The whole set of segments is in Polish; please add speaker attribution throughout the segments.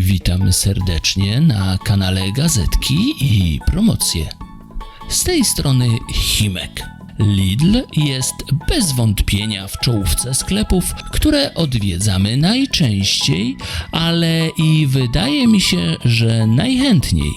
Speaker 1: Witam serdecznie na kanale Gazetki i Promocje. Z tej strony Himek. Lidl jest bez wątpienia w czołówce sklepów, które odwiedzamy najczęściej, ale i wydaje mi się, że najchętniej.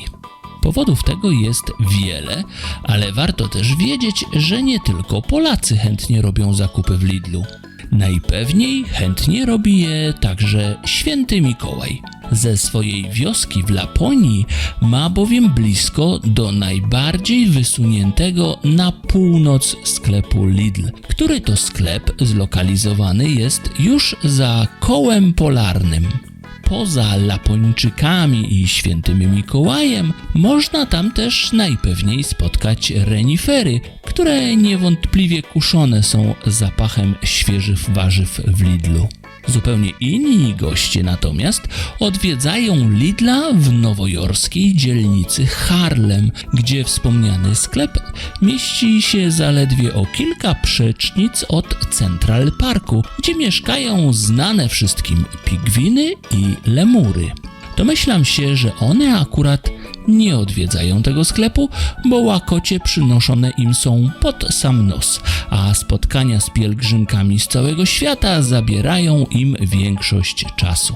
Speaker 1: Powodów tego jest wiele, ale warto też wiedzieć, że nie tylko Polacy chętnie robią zakupy w Lidlu. Najpewniej chętnie robi je także święty Mikołaj. Ze swojej wioski w Laponii ma bowiem blisko do najbardziej wysuniętego na północ sklepu Lidl, który to sklep zlokalizowany jest już za kołem polarnym. Poza Lapończykami i świętym Mikołajem można tam też najpewniej spotkać renifery, które niewątpliwie kuszone są zapachem świeżych warzyw w Lidlu. Zupełnie inni goście natomiast odwiedzają Lidla w nowojorskiej dzielnicy Harlem, gdzie wspomniany sklep mieści się zaledwie o kilka przecznic od Central Parku, gdzie mieszkają znane wszystkim pigwiny i lemury. Domyślam się, że one akurat nie odwiedzają tego sklepu, bo łakocie przynoszone im są pod sam nos, a spotkania z pielgrzymkami z całego świata zabierają im większość czasu.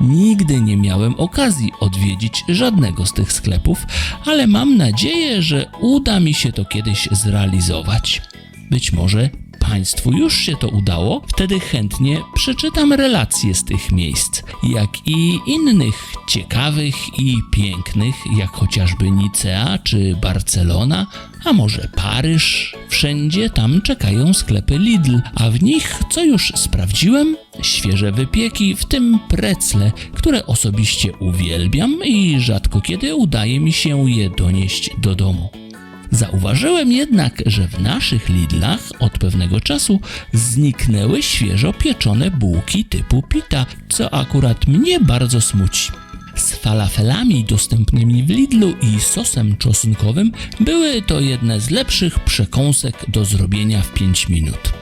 Speaker 1: Nigdy nie miałem okazji odwiedzić żadnego z tych sklepów, ale mam nadzieję, że uda mi się to kiedyś zrealizować. Być może Państwu już się to udało, wtedy chętnie przeczytam relacje z tych miejsc, jak i innych ciekawych i pięknych, jak chociażby Nicea czy Barcelona, a może Paryż. Wszędzie tam czekają sklepy Lidl, a w nich, co już sprawdziłem, świeże wypieki, w tym precle, które osobiście uwielbiam i rzadko kiedy udaje mi się je donieść do domu. Zauważyłem jednak, że w naszych Lidlach od pewnego czasu zniknęły świeżo pieczone bułki typu pita, co akurat mnie bardzo smuci. Z falafelami dostępnymi w Lidlu i sosem czosnkowym były to jedne z lepszych przekąsek do zrobienia w 5 minut.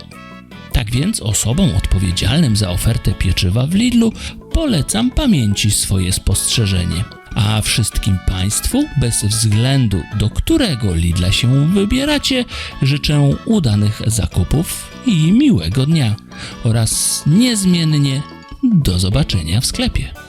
Speaker 1: Tak więc osobom odpowiedzialnym za ofertę pieczywa w Lidlu polecam pamięci swoje spostrzeżenie. A wszystkim Państwu, bez względu do którego Lidla się wybieracie, życzę udanych zakupów i miłego dnia oraz niezmiennie do zobaczenia w sklepie.